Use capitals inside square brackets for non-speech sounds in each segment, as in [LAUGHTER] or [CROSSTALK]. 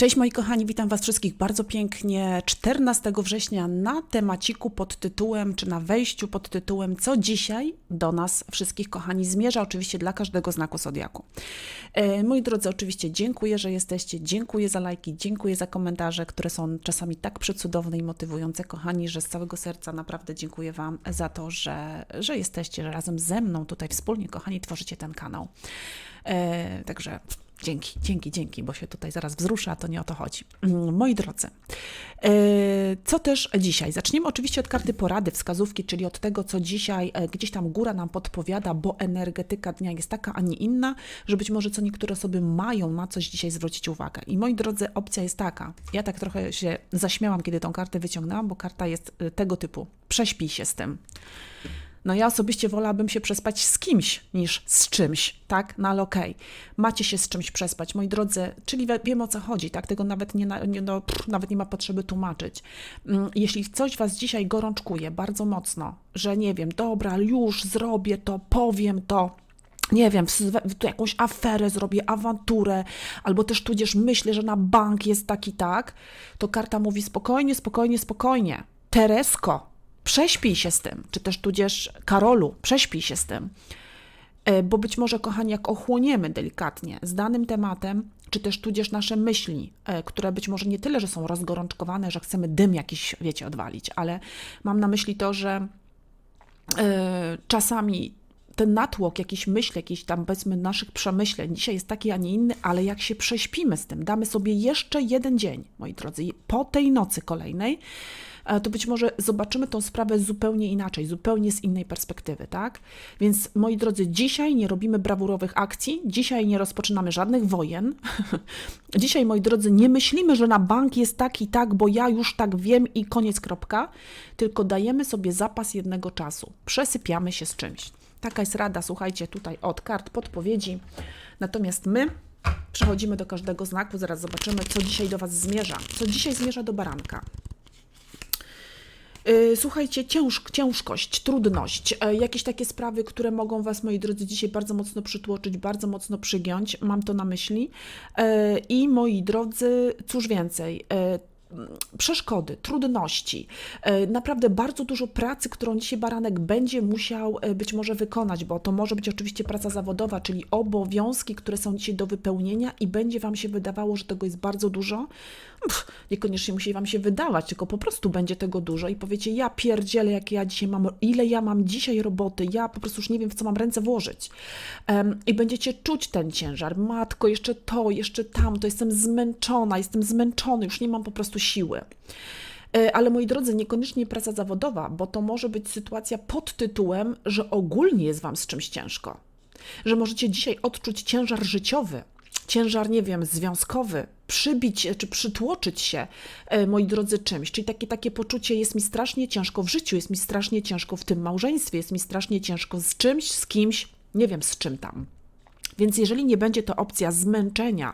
Cześć moi kochani, witam Was wszystkich bardzo pięknie 14 września na temaciku pod tytułem, czy na wejściu pod tytułem, co dzisiaj do nas wszystkich kochani zmierza, oczywiście dla każdego znaku Zodiaku. E, moi drodzy, oczywiście dziękuję, że jesteście, dziękuję za lajki, dziękuję za komentarze, które są czasami tak przecudowne i motywujące, kochani, że z całego serca naprawdę dziękuję Wam za to, że, że jesteście, że razem ze mną tutaj wspólnie, kochani, tworzycie ten kanał. E, także Dzięki, dzięki, dzięki, bo się tutaj zaraz wzrusza, to nie o to chodzi. Mm, Moi drodzy, e, co też dzisiaj? Zaczniemy oczywiście od karty porady, wskazówki, czyli od tego, co dzisiaj e, gdzieś tam góra nam podpowiada, bo energetyka dnia jest taka, a nie inna, że być może co niektóre osoby mają na coś dzisiaj zwrócić uwagę. I moi drodzy, opcja jest taka. Ja tak trochę się zaśmiałam, kiedy tą kartę wyciągnęłam, bo karta jest e, tego typu. Prześpij się z tym. No ja osobiście wolałabym się przespać z kimś niż z czymś, tak? No ale okej, macie się z czymś przespać, moi drodzy, czyli wie- wiem o co chodzi, tak? Tego nawet nie, nie, no, pff, nawet nie ma potrzeby tłumaczyć. Mm, Jeśli coś Was dzisiaj gorączkuje bardzo mocno, że nie wiem, dobra, już zrobię to, powiem to, nie wiem, tu jakąś aferę zrobię, awanturę, albo też tudzież myślę, że na bank jest tak i tak, to karta mówi spokojnie, spokojnie, spokojnie. Teresko, prześpij się z tym, czy też tudzież Karolu, prześpij się z tym. E, Bo być może, kochani, jak ochłoniemy delikatnie z danym tematem, czy też tudzież nasze myśli, e, które być może nie tyle, że są rozgorączkowane, że chcemy dym jakiś, wiecie, odwalić, ale mam na myśli to, że e, czasami ten natłok jakichś myśli, jakichś tam powiedzmy naszych przemyśleń dzisiaj jest taki, a nie inny, ale jak się prześpimy z tym, damy sobie jeszcze jeden dzień, moi drodzy, po tej nocy kolejnej, to być może zobaczymy tą sprawę zupełnie inaczej, zupełnie z innej perspektywy, tak? Więc moi drodzy, dzisiaj nie robimy brawurowych akcji, dzisiaj nie rozpoczynamy żadnych wojen. [LAUGHS] dzisiaj, moi drodzy, nie myślimy, że na bank jest tak i tak, bo ja już tak wiem i koniec kropka, tylko dajemy sobie zapas jednego czasu. Przesypiamy się z czymś. Taka jest rada, słuchajcie, tutaj od kart podpowiedzi. Natomiast my przechodzimy do każdego znaku, zaraz zobaczymy, co dzisiaj do Was zmierza. Co dzisiaj zmierza do baranka. Yy, Słuchajcie, cięż, ciężkość, trudność, e, jakieś takie sprawy, które mogą Was, moi drodzy, dzisiaj bardzo mocno przytłoczyć, bardzo mocno przygiąć, mam to na myśli. E, I moi drodzy, cóż więcej, e, przeszkody, trudności, e, naprawdę bardzo dużo pracy, którą dzisiaj baranek będzie musiał e, być może wykonać, bo to może być oczywiście praca zawodowa, czyli obowiązki, które są dzisiaj do wypełnienia i będzie Wam się wydawało, że tego jest bardzo dużo. Pff, niekoniecznie musi Wam się wydawać, tylko po prostu będzie tego dużo i powiecie, ja pierdzielę, jak ja dzisiaj mam, ile ja mam dzisiaj roboty, ja po prostu już nie wiem, w co mam ręce włożyć. Em, I będziecie czuć ten ciężar. Matko, jeszcze to, jeszcze tamto, jestem zmęczona, jestem zmęczony, już nie mam po prostu siły. E, Ale moi drodzy, niekoniecznie praca zawodowa, bo to może być sytuacja pod tytułem, że ogólnie jest Wam z czymś ciężko. Że możecie dzisiaj odczuć ciężar życiowy, ciężar, nie wiem, związkowy, przybić czy przytłoczyć się, e, moi drodzy, czymś. Czyli takie, takie poczucie, jest mi strasznie ciężko w życiu, jest mi strasznie ciężko w tym małżeństwie, jest mi strasznie ciężko z czymś, z kimś, nie wiem z czym tam. Więc jeżeli nie będzie to opcja zmęczenia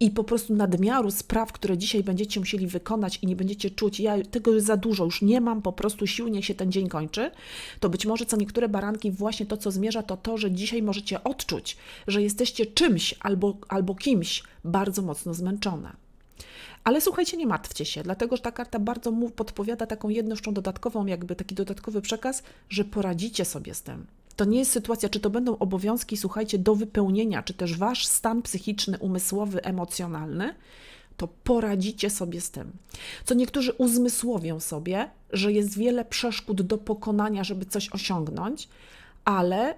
i po prostu nadmiaru spraw, które dzisiaj będziecie musieli wykonać i nie będziecie czuć, ja tego jest za dużo, już nie mam po prostu sił, niech się ten dzień kończy, to być może co niektóre baranki właśnie to, co zmierza, to to, że dzisiaj możecie odczuć, że jesteście czymś albo, albo kimś bardzo mocno zmęczone. Ale słuchajcie, nie martwcie się, dlatego że ta karta bardzo mu podpowiada taką jeszcze dodatkową, jakby taki dodatkowy przekaz, że poradzicie sobie z tym. To nie jest sytuacja, czy to będą obowiązki, słuchajcie, do wypełnienia, czy też wasz stan psychiczny, umysłowy, emocjonalny, to poradzicie sobie z tym. Co niektórzy uzmysłowią sobie, że jest wiele przeszkód do pokonania, żeby coś osiągnąć, ale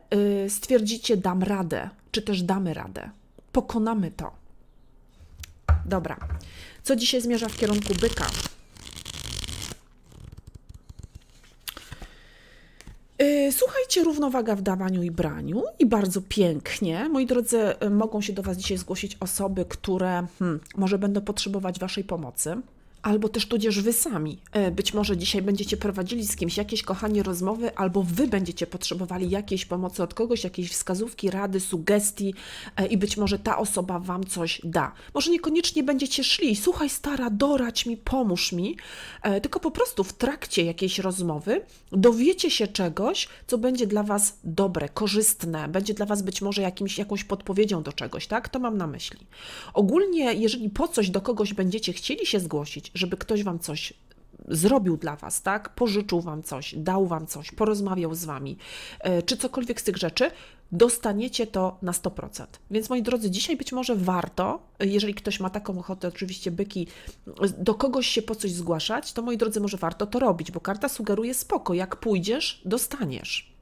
y, stwierdzicie, dam radę, czy też damy radę. Pokonamy to. Dobra. Co dzisiaj zmierza w kierunku byka? Słuchajcie, równowaga w dawaniu i braniu i bardzo pięknie. Moi drodzy, yy, mogą się do Was dzisiaj zgłosić osoby, które hmm, może będą potrzebować Waszej pomocy. Albo też tudzież wy sami. E, być może dzisiaj będziecie prowadzili z kimś jakieś, kochanie, rozmowy, albo wy będziecie potrzebowali jakiejś pomocy od kogoś, jakiejś wskazówki, rady, sugestii e, i być może ta osoba wam coś da. Może niekoniecznie będziecie szli, słuchaj stara, dorać mi, pomóż mi, e, tylko po prostu w trakcie jakiejś rozmowy dowiecie się czegoś, co będzie dla was dobre, korzystne, będzie dla was być może jakimś, jakąś podpowiedzią do czegoś, tak? To mam na myśli. Ogólnie, jeżeli po coś do kogoś będziecie chcieli się zgłosić, żeby ktoś wam coś zrobił dla was, tak? Pożyczył wam coś, dał wam coś, porozmawiał z wami, e, czy cokolwiek z tych rzeczy, dostaniecie to na 100%. Więc moi drodzy, dzisiaj być może warto, jeżeli ktoś ma taką ochotę, oczywiście byki, do kogoś się po coś zgłaszać, to moi drodzy, może warto to robić, bo karta sugeruje spoko, jak pójdziesz, dostaniesz.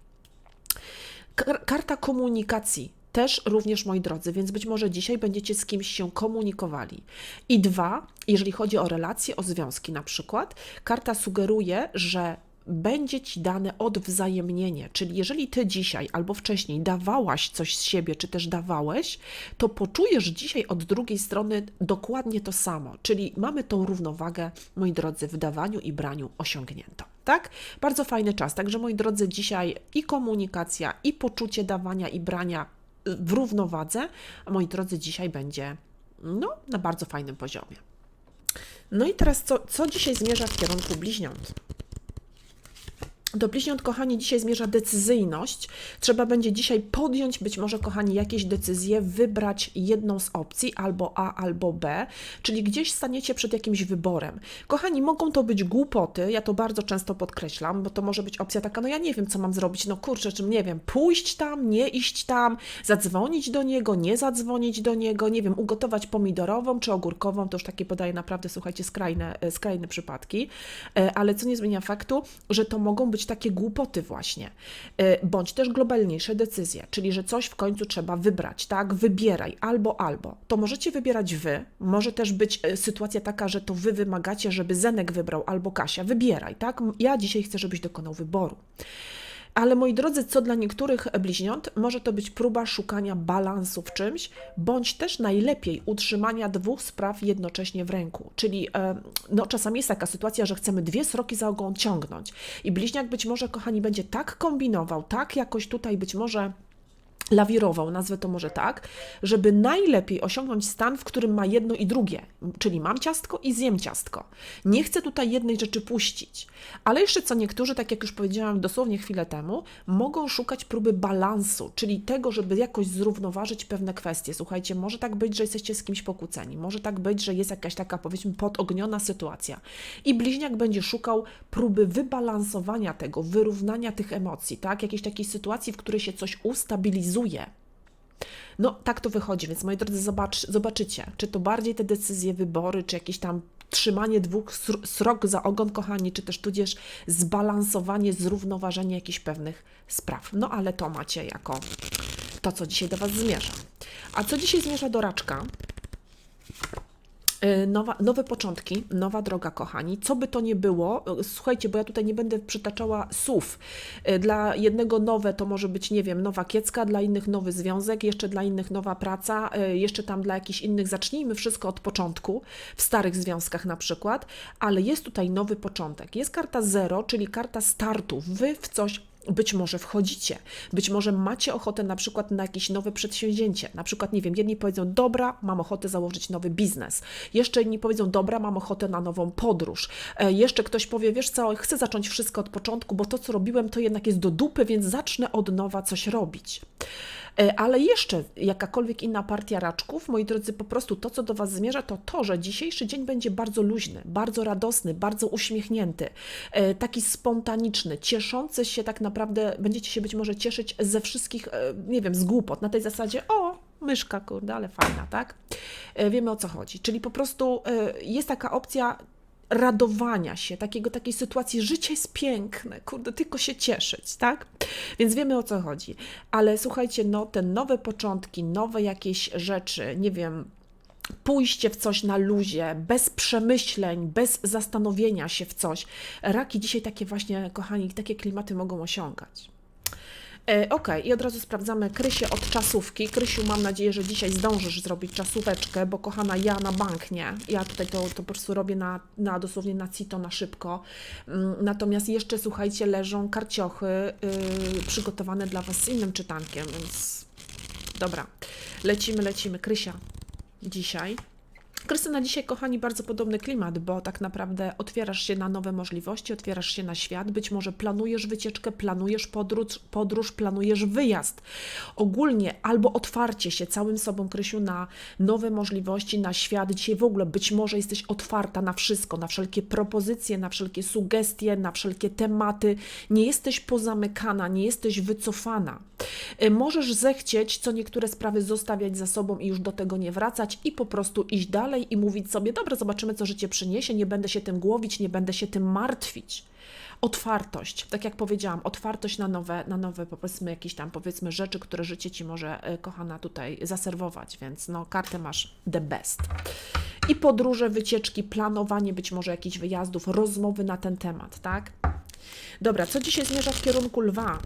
Karta komunikacji też również, moi drodzy, więc być może dzisiaj będziecie z kimś się komunikowali. I dwa, jeżeli chodzi o relacje, o związki na przykład, karta sugeruje, że będzie ci dane odwzajemnienie. Czyli jeżeli ty dzisiaj albo wcześniej dawałaś coś z siebie, czy też dawałeś, to poczujesz dzisiaj od drugiej strony dokładnie to samo. Czyli mamy tą równowagę, moi drodzy, w dawaniu i braniu osiągnięto. Tak? Bardzo fajny czas. Także moi drodzy, dzisiaj i komunikacja, i poczucie dawania i brania w równowadze, a moi drodzy, dzisiaj będzie no, na bardzo fajnym poziomie. No i teraz co, co dzisiaj zmierza w kierunku bliźniąt? Do bliźniąt, kochani, dzisiaj zmierza decyzyjność. Trzeba będzie dzisiaj podjąć, być może, kochani, jakieś decyzje, wybrać jedną z opcji, albo A, albo B, czyli gdzieś staniecie przed jakimś wyborem. Kochani, mogą to być głupoty, ja to bardzo często podkreślam, bo to może być opcja taka, no ja nie wiem, co mam zrobić, no kurczę, czym nie wiem, pójść tam, nie iść tam, zadzwonić do niego, nie zadzwonić do niego, nie wiem, ugotować pomidorową czy ogórkową, to już takie podaję naprawdę, słuchajcie, skrajne, skrajne przypadki, e, ale co nie zmienia faktu, że to mogą być takie głupoty właśnie, y, bądź też globalniejsze decyzje, czyli że coś w końcu trzeba wybrać, tak? Wybieraj albo albo. To możecie wybierać wy, może też być y, sytuacja taka, że to wy wymagacie, żeby Zenek wybrał albo Kasia. Wybieraj, tak? Ja dzisiaj chcę, żebyś dokonał wyboru. Ale moi drodzy, co dla niektórych bliźniąt, może to być próba szukania balansu w czymś, bądź też najlepiej utrzymania dwóch spraw jednocześnie w ręku. Czyli e, no, czasami jest taka sytuacja, że chcemy dwie sroki za ogon ciągnąć. I bliźniak być może, kochani, będzie tak kombinował, tak jakoś tutaj być może lawirował, nazwę to może tak, żeby najlepiej osiągnąć stan, w którym ma jedno i drugie, czyli mam ciastko i zjem ciastko. Nie chcę tutaj jednej rzeczy puścić, ale jeszcze co niektórzy, tak jak już powiedziałam dosłownie chwilę temu, mogą szukać próby balansu, czyli tego, żeby jakoś zrównoważyć pewne kwestie. Słuchajcie, może tak być, że jesteście z kimś pokłóceni, może tak być, że jest jakaś taka powiedzmy podogniona sytuacja i bliźniak będzie szukał próby wybalansowania tego, wyrównania tych emocji, tak? Jakiejś takiej sytuacji, w której się coś ustabilizuje, no, tak to wychodzi, więc moi drodzy, zobacz, zobaczycie, czy to bardziej te decyzje, wybory, czy jakieś tam trzymanie dwóch srok za ogon, kochani, czy też tudzież zbalansowanie, zrównoważenie jakichś pewnych spraw. No, ale to macie jako to, co dzisiaj do Was zmierza. A co dzisiaj zmierza do raczka? Y, nowa, nowe początki, nowa droga, kochani. Co by to nie było, y, słuchajcie, bo ja tutaj nie będę przytaczała słów. Y, dla jednego nowe to może być, nie wiem, nowa kiecka, dla innych nowy związek, jeszcze dla innych nowa praca, jeszcze tam dla jakichś innych zacznijmy wszystko od początku, w starych związkach na przykład, ale jest tutaj nowy początek. Jest karta zero, czyli karta startu. Wy w coś być może wchodzicie, być może macie ochotę na przykład na jakieś nowe przedsięwzięcie. Na przykład, nie wiem, jedni powiedzą, dobra, mam ochotę założyć nowy biznes. Jeszcze inni powiedzą, dobra, mam ochotę na nową podróż. E, jeszcze ktoś powie, wiesz co, chcę zacząć wszystko od początku, bo to, co robiłem, to jednak jest do dupy, więc zacznę od nowa coś robić. E, ale jeszcze jakakolwiek inna partia raczków, moi drodzy, po prostu to, co do Was zmierza, to to, że dzisiejszy dzień będzie bardzo luźny, bardzo radosny, bardzo uśmiechnięty, e, taki spontaniczny, cieszący się tak naprawdę, będziecie się być może cieszyć ze wszystkich, e, nie wiem, z głupot, na tej zasadzie, o, myszka, kurde, ale fajna, tak? Wiemy o co chodzi. Czyli po prostu jest taka opcja radowania się, takiego, takiej sytuacji, życie jest piękne, kurde, tylko się cieszyć, tak? Więc wiemy o co chodzi. Ale słuchajcie, no te nowe początki, nowe jakieś rzeczy, nie wiem, pójście w coś na luzie, bez przemyśleń, bez zastanowienia się w coś. Raki dzisiaj takie właśnie, kochani, takie klimaty mogą osiągać. E, ok, i od razu sprawdzamy Krysię od czasówki. Krysiu, mam nadzieję, że dzisiaj zdążysz zrobić czasóweczkę, bo kochana, ja na bank nie. Ja tutaj to, to po prostu robię na, na dosłownie na cito, na szybko. Mm, Natomiast jeszcze, słuchajcie, leżą karciochy yy, przygotowane dla Was z innym czytankiem, więc dobra. Lecimy, lecimy. Krysia, dzisiaj. Krystyna, dzisiaj, kochani, bardzo podobny klimat, bo tak naprawdę otwierasz się na nowe możliwości, otwierasz się na świat. Być może planujesz wycieczkę, planujesz podróż, podróż planujesz wyjazd. Ogólnie albo otwarcie się całym sobą, Krysiu, na nowe możliwości, na świat. Dzisiaj w ogóle być może jesteś otwarta na wszystko, na wszelkie propozycje, na wszelkie sugestie, na wszelkie tematy. Nie jesteś pozamykana, nie jesteś wycofana. Y, Możesz zechcieć co niektóre sprawy zostawiać za sobą i już do tego nie wracać i po prostu iść dalej i mówić sobie, dobra, zobaczymy, co życie przyniesie, nie będę się tym głowić, nie będę się tym martwić. Otwartość, tak jak powiedziałam, otwartość na nowe, na nowe powiedzmy jakieś tam powiedzmy rzeczy, które życie Ci może, y, kochana, tutaj zaserwować, więc no kartę masz the best. I podróże, wycieczki, planowanie być może jakichś wyjazdów, rozmowy na ten temat, tak? Dobra, co dzisiaj zmierza w kierunku lwa?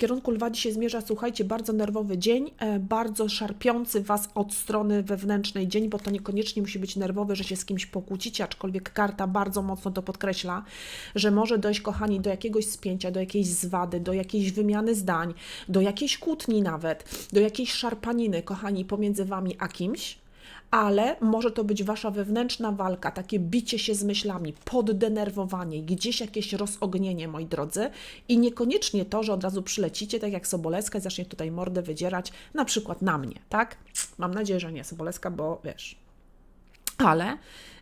Kierunku lwa dzisiaj zmierza, słuchajcie, bardzo nerwowy dzień, e, bardzo szarpiący Was od strony wewnętrznej dzień, bo to niekoniecznie musi być nerwowy, że się z kimś pokłócicie, aczkolwiek karta bardzo mocno to podkreśla, że może dojść, kochani, do jakiegoś spięcia, do jakiejś zwady, do jakiejś wymiany zdań, do jakiejś kłótni nawet, do jakiejś szarpaniny, kochani, pomiędzy Wami a kimś ale może to być wasza wewnętrzna walka, takie bicie się z myślami, poddenerwowanie, gdzieś jakieś rozognienie, moi drodzy, i niekoniecznie to, że od razu przylecicie, tak jak Sobolewska, i zacznie tutaj mordę wydzierać, na przykład na mnie, tak? Mam nadzieję, że nie Sobolewska, bo wiesz. Ale.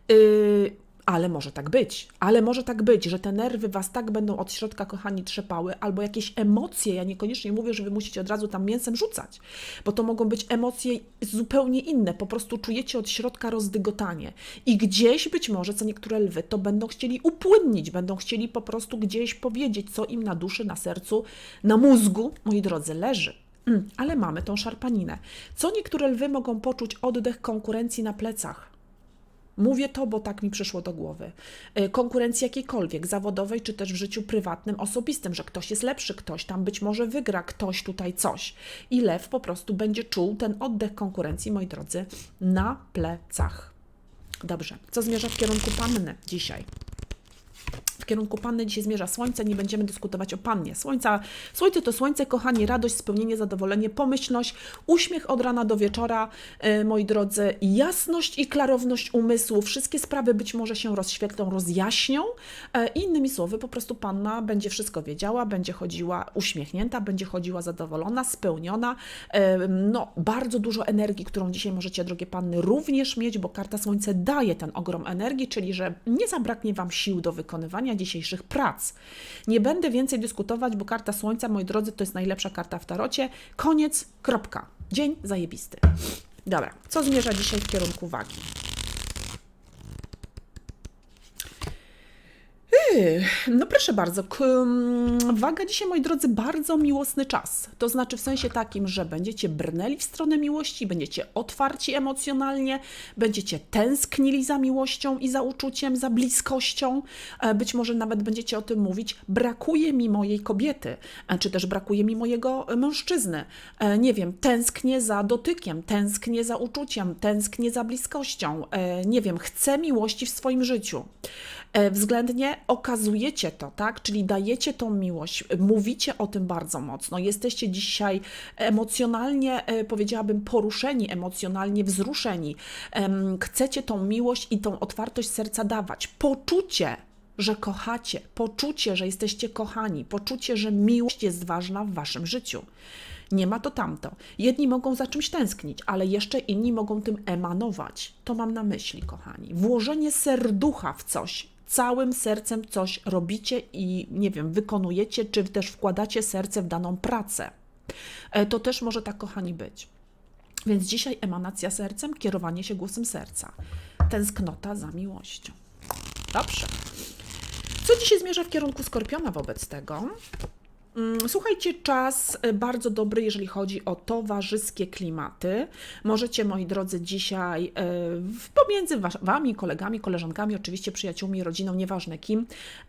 Yy, ale może tak być, ale może tak być, że te nerwy was tak będą od środka, kochani, trzepały, albo jakieś emocje. Ja niekoniecznie mówię, że wy musicie od razu tam mięsem rzucać, bo to mogą być emocje zupełnie inne. Po prostu czujecie od środka rozdygotanie. I gdzieś być może, co niektóre lwy, to będą chcieli upłynnić, będą chcieli po prostu gdzieś powiedzieć, co im na duszy, na sercu, na mózgu, moi drodzy, leży. Mm, ale mamy tą szarpaninę. Co niektóre lwy mogą poczuć oddech konkurencji na plecach? Mówię to, bo tak mi przyszło do głowy. Y, Konkurencji jakiejkolwiek, zawodowej czy też w życiu prywatnym, osobistym, że ktoś jest lepszy, ktoś tam być może wygra, ktoś tutaj coś. I lew po prostu będzie czuł ten oddech konkurencji, moi drodzy, na plecach. Dobrze, co zmierza w kierunku panny dzisiaj? Kierunku panny dzisiaj zmierza słońce, nie będziemy dyskutować o pannie. Słońca, słońce to słońce, kochani, radość, spełnienie, zadowolenie, pomyślność, uśmiech od rana do wieczora, e, moi drodzy, jasność i klarowność umysłu. Wszystkie sprawy być może się rozświetlą, rozjaśnią. E, innymi słowy, po prostu panna będzie wszystko wiedziała, będzie chodziła uśmiechnięta, będzie chodziła zadowolona, spełniona. E, no, bardzo dużo energii, którą dzisiaj możecie, drogie panny, również mieć, bo karta słońce daje ten ogrom energii, czyli że nie zabraknie Wam sił do wykonywania dzisiejszych prac. Nie będę więcej dyskutować, bo karta Słońca, moi drodzy, to jest najlepsza karta w tarocie. Koniec, kropka. Dzień zajebisty. Dobra, co zmierza dzisiaj w kierunku wagi? No proszę bardzo, mm, waga dzisiaj, moi drodzy, bardzo miłosny czas. To znaczy w sensie takim, że będziecie brnęli w stronę miłości, będziecie otwarci emocjonalnie, będziecie tęsknili za miłością i za uczuciem, za bliskością. E, Być może nawet będziecie o tym mówić, brakuje mi mojej kobiety, e, czy też brakuje mi mojego e, mężczyzny. Nie wiem, tęsknię za dotykiem, tęsknię za uczuciem, tęsknię za bliskością. Nie wiem, chcę miłości w swoim życiu. E, względnie okazujecie to, tak? Czyli dajecie tą miłość, mówicie o tym bardzo mocno. Jesteście dzisiaj emocjonalnie, e, powiedziałabym, poruszeni, emocjonalnie wzruszeni. Chcecie tą miłość i tą otwartość serca dawać. Poczucie, że kochacie, poczucie, że jesteście kochani, poczucie, że miłość jest ważna w waszym życiu. Nie ma to tamto. Jedni mogą za czymś tęsknić, ale jeszcze inni mogą tym emanować. To mam na myśli, kochani. Włożenie serducha w coś, całym sercem coś robicie i nie wiem, wykonujecie, czy też wkładacie serce w daną pracę. E, To też może tak, kochani, być. Więc dzisiaj emanacja sercem, kierowanie się głosem serca. Tęsknota za miłością. Dobrze. Co dzisiaj zmierza w kierunku skorpiona wobec tego? Mm, Słuchajcie, czas y, bardzo dobry, jeżeli chodzi o towarzyskie klimaty. Możecie, moi drodzy, dzisiaj y, pomiędzy Wami, kolegami, koleżankami, oczywiście przyjaciółmi, rodziną, nieważne kim,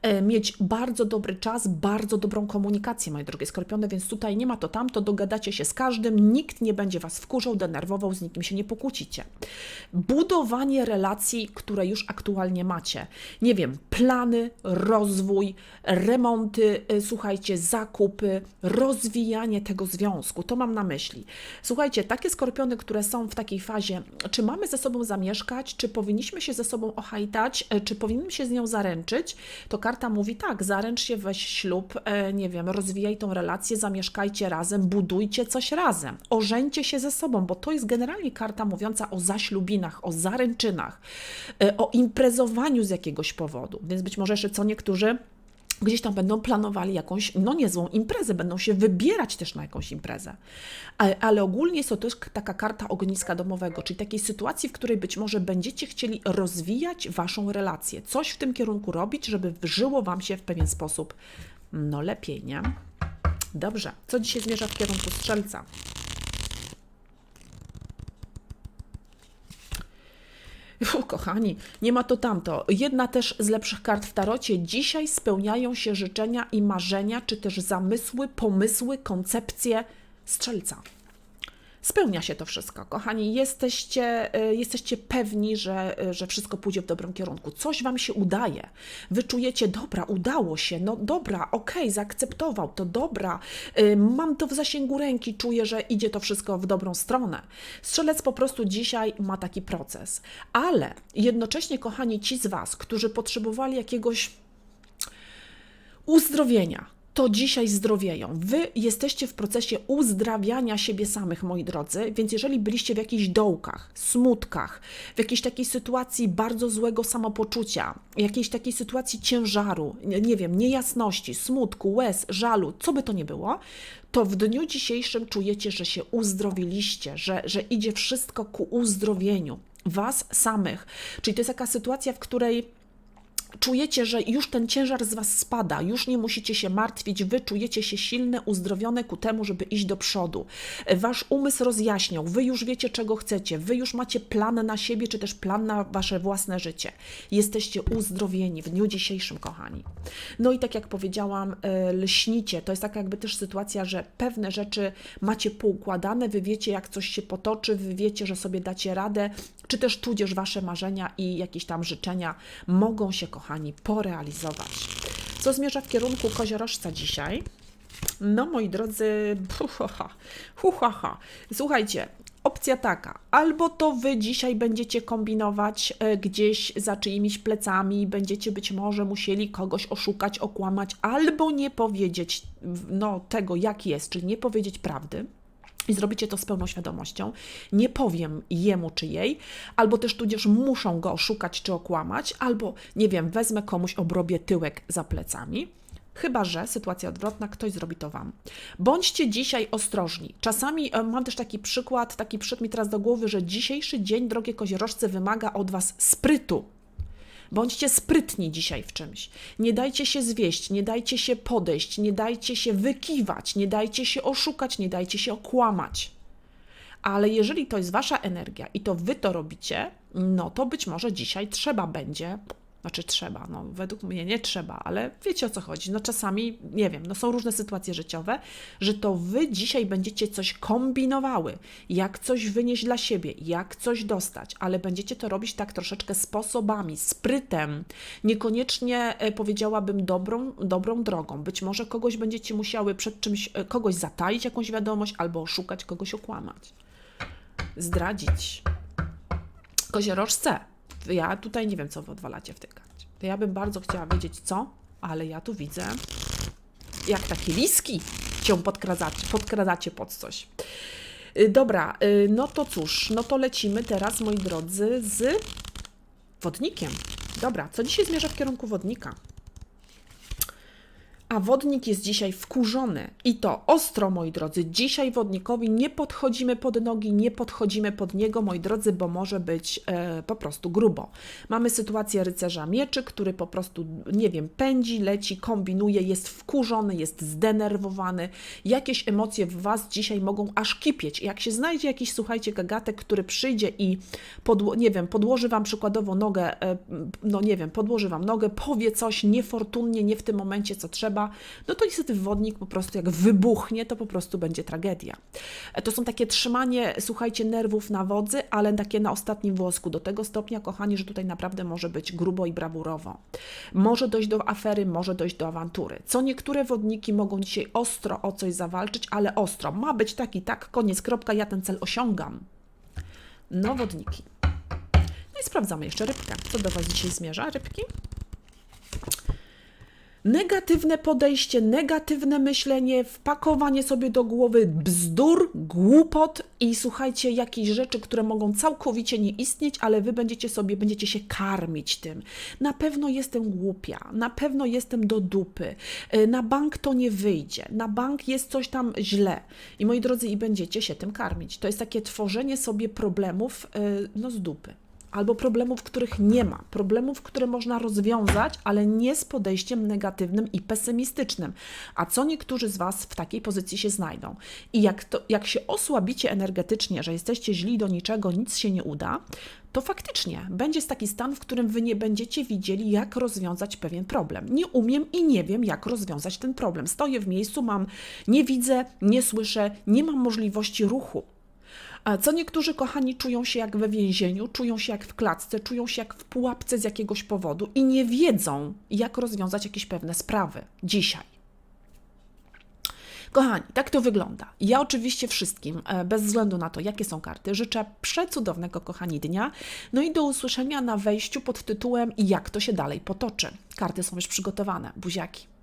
y, mieć bardzo dobry czas, bardzo dobrą komunikację, moje drogie skorpiony, więc tutaj nie ma to tamto, dogadacie się z każdym, nikt nie będzie Was wkurzał, denerwował, z nikim się nie pokłócicie. Budowanie relacji, które już aktualnie macie. Nie wiem, plany, rozwój, remonty, słuchajcie, zakupy, rozwijanie tego związku. To mam na myśli. Słuchajcie, takie skorpiony, które są w takiej fazie, czy mamy ze sobą zamieszkać, czy powinniśmy się ze sobą ochajtać, y, czy powinniśmy się z nią zaręczyć, to karta mówi tak, zaręcz się, weź ślub, e, nie wiem, rozwijaj tą relację, zamieszkajcie razem, budujcie coś razem, ożeńcie się ze sobą, bo to jest generalnie karta mówiąca o zaślubinach, o zaręczynach, e, o imprezowaniu z jakiegoś powodu. Więc być może jeszcze co niektórzy gdzieś tam będą planowali jakąś, no niezłą imprezę, będą się wybierać też na jakąś imprezę. Ale, ale ogólnie jest to też taka karta ogniska domowego, czyli takiej sytuacji, w której być może będziecie chcieli rozwijać waszą relację, coś w tym kierunku robić, żeby żyło wam się w pewien sposób, no lepiej, nie? Dobrze, co dzisiaj zmierza w kierunku strzelca? Uf, kochani, nie ma to tamto. Jedna też z lepszych kart w tarocie. Dzisiaj spełniają się życzenia i marzenia, czy też zamysły, pomysły, koncepcje strzelca. Spełnia się to wszystko, kochani. Jesteście, y, jesteście pewni, że, y, że wszystko pójdzie w dobrym kierunku. Coś Wam się udaje. Wy czujecie, dobra, udało się, no dobra, okej, zaakceptował to, dobra, y, mam to w zasięgu ręki, czuję, że idzie to wszystko w dobrą stronę. Strzelec po prostu dzisiaj ma taki proces. Ale jednocześnie, kochani, ci z Was, którzy potrzebowali jakiegoś uzdrowienia. To dzisiaj zdrowieją. Wy jesteście w procesie uzdrawiania siebie samych, moi drodzy, więc jeżeli byliście w jakichś dołkach, smutkach, w jakiejś takiej sytuacji bardzo złego samopoczucia, jakiejś takiej sytuacji ciężaru, nie, wiem, niejasności, smutku, łez, żalu, co by to nie było, to w dniu dzisiejszym czujecie, że się uzdrowiliście, że, że idzie wszystko ku uzdrowieniu Was samych. Czyli to jest taka sytuacja, w której czujecie, że już ten ciężar z Was spada, już nie musicie się martwić, Wy czujecie się silne, uzdrowione ku temu, żeby iść do przodu. Wasz umysł rozjaśniał, Wy już wiecie, czego chcecie, Wy już macie plan na siebie, czy też plan na Wasze własne życie. Jesteście uzdrowieni w dniu dzisiejszym, kochani. No i tak jak powiedziałam, e, lśnicie. To jest taka jakby też sytuacja, że pewne rzeczy macie poukładane, Wy wiecie, jak coś się potoczy, Wy wiecie, że sobie dacie radę, czy też tudzież Wasze marzenia i jakieś tam życzenia mogą się, kochani, porealizować. Co zmierza w kierunku koziorożca dzisiaj? No, moi drodzy, huhaha, huhaha. Słuchajcie, opcja taka, albo to wy dzisiaj będziecie kombinować e, gdzieś za czyimiś plecami, będziecie być może musieli kogoś oszukać, okłamać, albo nie powiedzieć no, tego, jak jest, czyli nie powiedzieć prawdy i zrobicie to z pełną świadomością. Nie powiem jemu czy jej, albo też tudzież muszą go oszukać czy okłamać, albo nie wiem, wezmę komuś, obrobię tyłek za plecami. Chyba, że sytuacja odwrotna, ktoś zrobi to Wam. Bądźcie dzisiaj ostrożni. Czasami e, mam też taki przykład, taki przyszedł mi teraz do głowy, że dzisiejszy dzień, drogie koziorożce, wymaga od Was sprytu. Bądźcie sprytni dzisiaj w czymś. Nie dajcie się zwieść, nie dajcie się podejść, nie dajcie się wykiwać, nie dajcie się oszukać, nie dajcie się okłamać. Ale jeżeli to jest wasza energia i to wy to robicie, no to być może dzisiaj trzeba będzie, znaczy trzeba, no według mnie nie trzeba, ale wiecie o co chodzi. No czasami, nie wiem, no są różne sytuacje życiowe, że to wy dzisiaj będziecie coś kombinowały, jak coś wynieść dla siebie, jak coś dostać, ale będziecie to robić tak troszeczkę sposobami, sprytem, niekoniecznie e, powiedziałabym dobrą, dobrą drogą. Być może kogoś będziecie musiały przed czymś, e, kogoś zataić jakąś wiadomość, albo oszukać, kogoś okłamać zdradzić. Koziorożce, ja tutaj nie wiem, co wy odwalacie w tej. To ja bym bardzo chciała wiedzieć, co, ale ja tu widzę, jak takie liski cię podkradacie, podkradacie pod coś. Y, Dobra, y, no to cóż, no to lecimy teraz, moi drodzy, z wodnikiem. Dobra, co dzisiaj zmierza w kierunku wodnika? A wodnik jest dzisiaj wkurzony i to ostro, moi drodzy. Dzisiaj wodnikowi nie podchodzimy pod nogi, nie podchodzimy pod niego, moi drodzy, bo może być e, po prostu grubo. Mamy sytuację rycerza mieczy, który po prostu, nie wiem, pędzi, leci, kombinuje, jest wkurzony, jest zdenerwowany. Jakieś emocje w Was dzisiaj mogą aż kipieć. Jak się znajdzie jakiś, słuchajcie, gagatek, który przyjdzie i, podło- nie wiem, podłoży Wam przykładowo nogę, e, no nie wiem, podłoży Wam nogę, powie coś niefortunnie, nie w tym momencie, co trzeba, no to niestety wodnik po prostu jak wybuchnie, to po prostu będzie tragedia. E, To są takie trzymanie, słuchajcie, nerwów na wodzy, ale takie na ostatnim włosku, do tego stopnia, kochani, że tutaj naprawdę może być grubo i brawurowo. Może dojść do afery, może dojść do awantury. Co niektóre wodniki mogą dzisiaj ostro o coś zawalczyć, ale ostro. Ma być taki, tak, koniec, kropka, ja ten cel osiągam. No, wodniki. No i sprawdzamy jeszcze rybkę. Co do Was dzisiaj zmierza, rybki? Negatywne podejście, negatywne myślenie, wpakowanie sobie do głowy bzdur, głupot i słuchajcie, jakichś rzeczy, które mogą całkowicie nie istnieć, ale wy będziecie sobie, będziecie się karmić tym. Na pewno jestem głupia, na pewno jestem do dupy, y, na bank to nie wyjdzie, na bank jest coś tam źle. I moi drodzy, i będziecie się tym karmić. To jest takie tworzenie sobie problemów y, no z dupy albo problemów, których nie ma, problemów, które można rozwiązać, ale nie z podejściem negatywnym i pesymistycznym. A co niektórzy z Was w takiej pozycji się znajdą? I jak, to, jak się osłabicie energetycznie, że jesteście źli do niczego, nic się nie uda, to faktycznie będzie taki stan, w którym Wy nie będziecie widzieli, jak rozwiązać pewien problem. Nie umiem i nie wiem, jak rozwiązać ten problem. Stoję w miejscu, mam, nie widzę, nie słyszę, nie mam możliwości ruchu. Co niektórzy kochani czują się jak we więzieniu, czują się jak w klatce, czują się jak w pułapce z jakiegoś powodu i nie wiedzą, jak rozwiązać jakieś pewne sprawy dzisiaj. Kochani, tak to wygląda. Ja oczywiście wszystkim, e, bez względu na to, jakie są karty, życzę przecudownego, kochani, dnia. No i do usłyszenia na wejściu pod tytułem Jak to się dalej potoczy. Karty są już przygotowane. Buziaki.